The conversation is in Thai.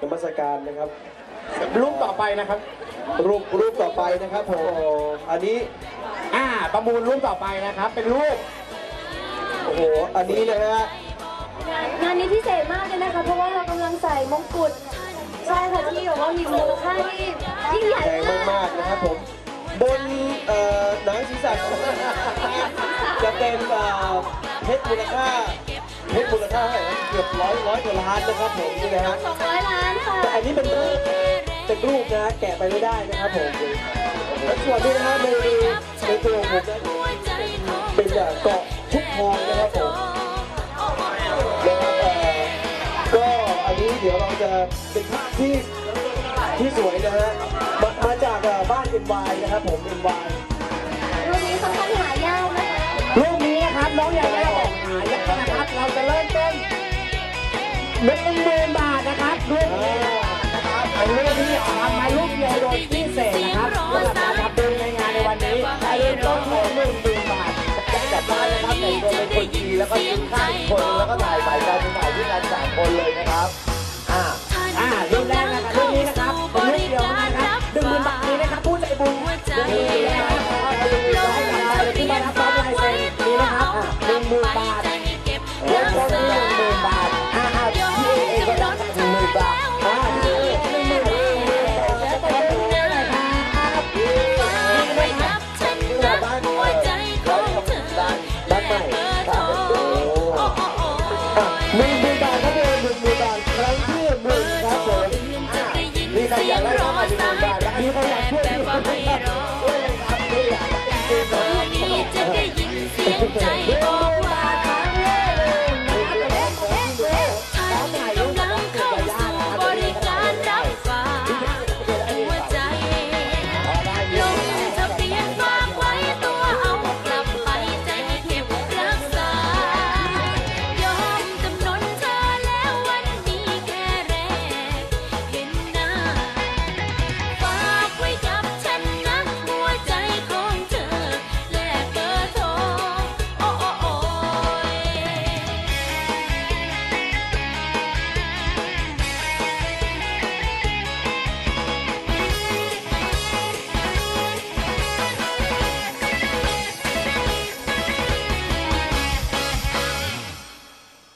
นมัสการนะครับรูปต่อไปนะครับ รูปรูปต่อไปนะครับผมอันนี้อ่าประมูลรูปต่อไปนะครับ เป็นรูปโอ้โหอันนี้นะฮะงานนี้พิเศษมากเลยนะคะ เพราะว่าเรากำลังใส่มงกุฎใช่ค่ะที่บอกว่ามีมูลค่าที่ยิ่งใหญ่แพงมากมากๆนะครับผมบนเอ่อหนังศีรษะของจะเป็นเอ่อเพชรมูลค่า เพชรมูลค่าเท่าไหร่นะเกือบร้อยร้อยกว่าล้านนะครับผมนี่นะฮะสองร้อยล้านค่ะแต่อันนี้เป็นรูปเป็นรูปนะฮะแกะไปไม่ได้นะครับผมและส่วนนี้นะฮะในในตัวของผมนะเป็นแบบเกาะทุกทองนะครับผมนะครับเอ่อก็อันนี้เดี๋ยวเราจะเป็นภาพที่ที่สวยนะฮะมามาจากเอ่อบ้าน NY นะครับผม NY รู หนึ่งหมื่นบาทนะครับรูปนี้นะครับเป็นรูปที่ทำมารูปเดียวโดยพิเศษนะครับสำหรับการทำบุญในงานในวันนี้ใครต้นที่หนึ่งหมื่นบาทจะกลับบ้านนะครับแต่งตัวเป็นคนดีแล้วก็ยืนข้างอีกคนแล้วก็ถ่ายสายการถ่ายที่งานสามคนเลยนะครับ 就在